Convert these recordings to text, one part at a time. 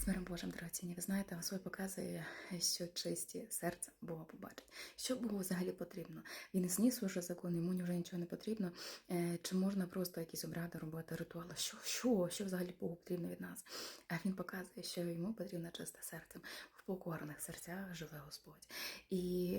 З миром Божим, дорогоцінні, ви знаєте, Господь показує, що чисті серце Бога побачить. Що Богу взагалі потрібно? Він зніс уже закон, йому вже нічого не потрібно. Е, Чи можна просто якісь обряди робити, ритуали? Що, що, що взагалі Богу потрібно від нас? А він показує, що йому потрібно чисте серцем. В покорних серцях живе Господь. І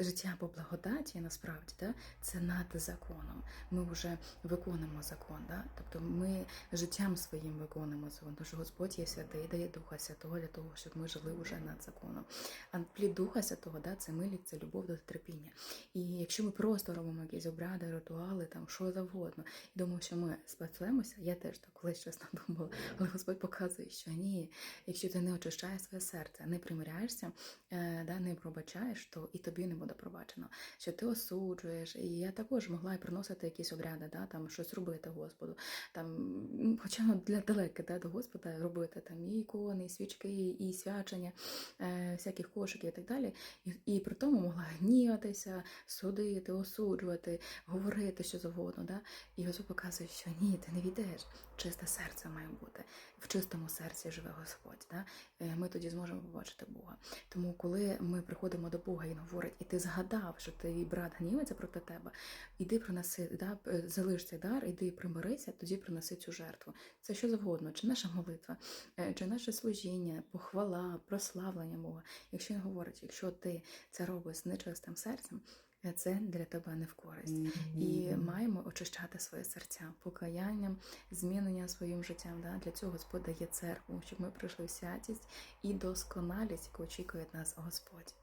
Життя по благодаті насправді да, це над законом. Ми вже виконуємо закон. Да? Тобто ми життям своїм виконуємо закон. Що Господь є святий, дає Духа Святого для того, щоб ми жили вже над законом. А плід Духа Святого да, це милість, це любов до терпіння. І якщо ми просто робимо якісь обряди, ритуали, там що завгодно, і думаємо, що ми спасемося, я теж так колись чесно думала, але Господь показує, що ні, якщо ти не очищаєш своє серце, не примиряєшся, е, да, не пробачаєш, то і тобі не буде пробачено. Що ти осуджуєш. І я також могла і приносити якісь обряди, да, там щось робити Господу. Там, хоча для далеке да, до Господа робити там і ікони, і свічки, і свячення, е, всяких кошиків і так далі. І, і при тому могла гніватися, судити, осуджувати, говорити що завгодно. Да? І Господь показує, що ні, ти не війдеш. Чисте серце має бути. В чистому серці живе Господь. Да? Е, Ми тоді зможемо побачити Бога. Тому, коли ми приходимо до Бога Він говорить, і ти згадав, що твій брат гнівається проти тебе, іди принеси, да, е, залиш цей дар, іди примирися, тоді принеси цю жертву. Це що завгодно, чи наша молитва, е, чи наше служіння, похвала, прославлення Бога. Якщо він говорить, якщо ти це робиш з нечистим серцем, е, це для тебе не в користь. І маємо очищати своє серця покаянням, зміненням своїм життям. Да? Для цього Господь дає церкву, щоб ми прийшли в святість і досконалість, яку очікує від нас Господь.